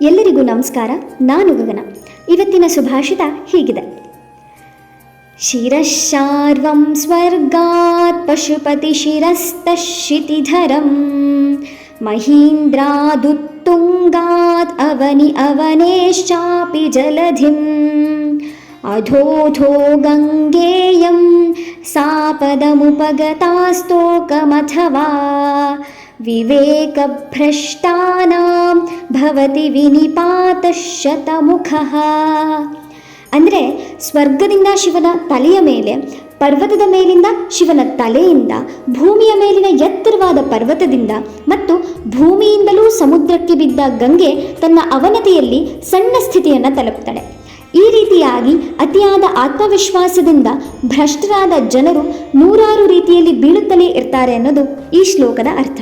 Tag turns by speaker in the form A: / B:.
A: ಎಲ್ಲರಿಗೂ ನಮಸ್ಕಾರ, ನಾನು ಗಗನ. ಇವತ್ತಿನ ಸುಭಾಷಿತ ಹೀಗಿದೆ. ಶಿರಶಾರ್ವಂ ಸ್ವರ್ಗಾತ್ ಪಶುಪತಿ ಶಿರಸ್ತಶಿತಿಧರಂ ಮಹೀಂದ್ರಾದುತ್ತುಂಗಾತ್ ಅವನಿ ಅವನೇಶ್ಚಾಪಿ ಜಲಧಿಂ. ಅಧೋಧೋ ಗಂಗೇಯಂ, ಸಾಪದಮುಪಗತಾಸ್ತೋಕಮಥವಾ. ವಿವೇಕಭ್ರಷ್ಟಾನಾಂ ಭವತಿ ವಿನಿಪಾತಶತಮುಖಃ. ಅಂದರೆ ಸ್ವರ್ಗದಿಂದ ಶಿವನ ತಲೆಯ ಮೇಲೆ, ಪರ್ವತದ ಮೇಲಿಂದ ಶಿವನ ತಲೆಯಿಂದ, ಭೂಮಿಯ ಮೇಲಿನ ಎತ್ತರವಾದ ಪರ್ವತದಿಂದ ಮತ್ತು ಭೂಮಿಯಿಂದಲೂ ಸಮುದ್ರಕ್ಕೆ ಬಿದ್ದ ಗಂಗೆ ತನ್ನ ಅವನತಿಯಲ್ಲಿ ಸಣ್ಣ ಸ್ಥಿತಿಯನ್ನು ತಲುಪ್ತಾಳೆ. ಈ ರೀತಿಯಾಗಿ ಅತಿಯಾದ ಆತ್ಮವಿಶ್ವಾಸದಿಂದ ಭ್ರಷ್ಟರಾದ ಜನರು ನೂರಾರು ರೀತಿಯಲ್ಲಿ ಬೀಳುತ್ತಲೇ ಇರ್ತಾರೆ ಅನ್ನೋದು ಈ ಶ್ಲೋಕದ ಅರ್ಥ.